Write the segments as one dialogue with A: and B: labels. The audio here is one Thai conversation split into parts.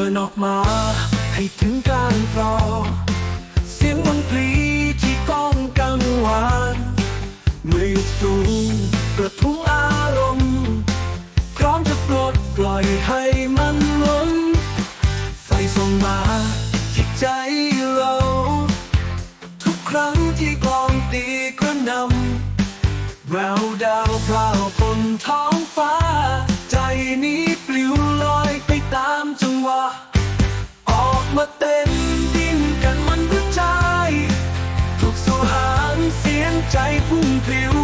A: เดินออกมา ให้ถึงการรอเสียงดนตรีที่ก้องกังวานเมื่อยุคสูงกระทุ้งอารมณ์พร้อมจะปลดปล่อยให้มันล้นไฟส่องมาที่ใจเรา ทุกครั้งที่กลองตีกระนำแววดาวพราวบนท้องฟ้าใจนี้ มาเต้นดิ้นกันมันกระจายทุกสู่หางเสียงใจพุ่งพลิว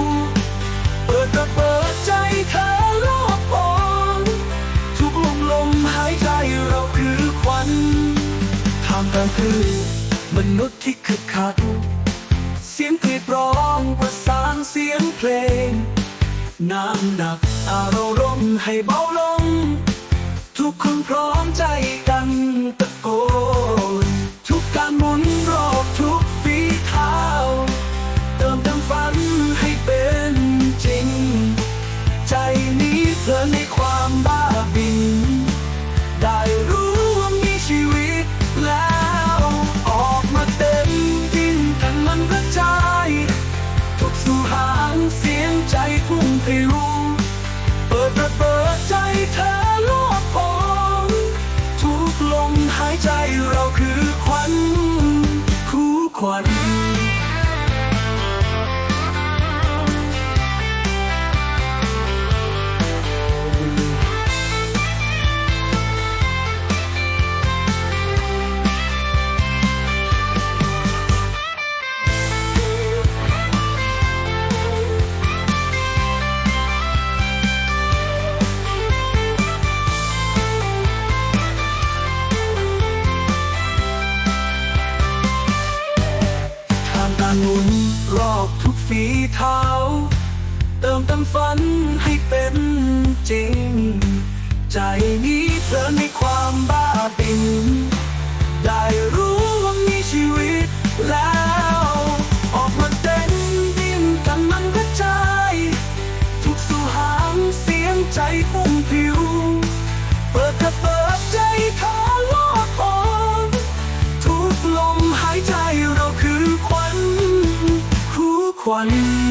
A: เปิดกระเปิดใจเธอรอบปอนทุกลมลมหายใจเราคือควันทางกลางคือมนุษย์ที่คึกคักเสียงกรีดร้องประสานเสียงเพลง น้ำหนักอารมณ์ให้เบาลง คู่ค ฝีเท้า เติมเต็มฝันให้เป็นจริง ใจนี้เพลินในความบ้าบิน คู่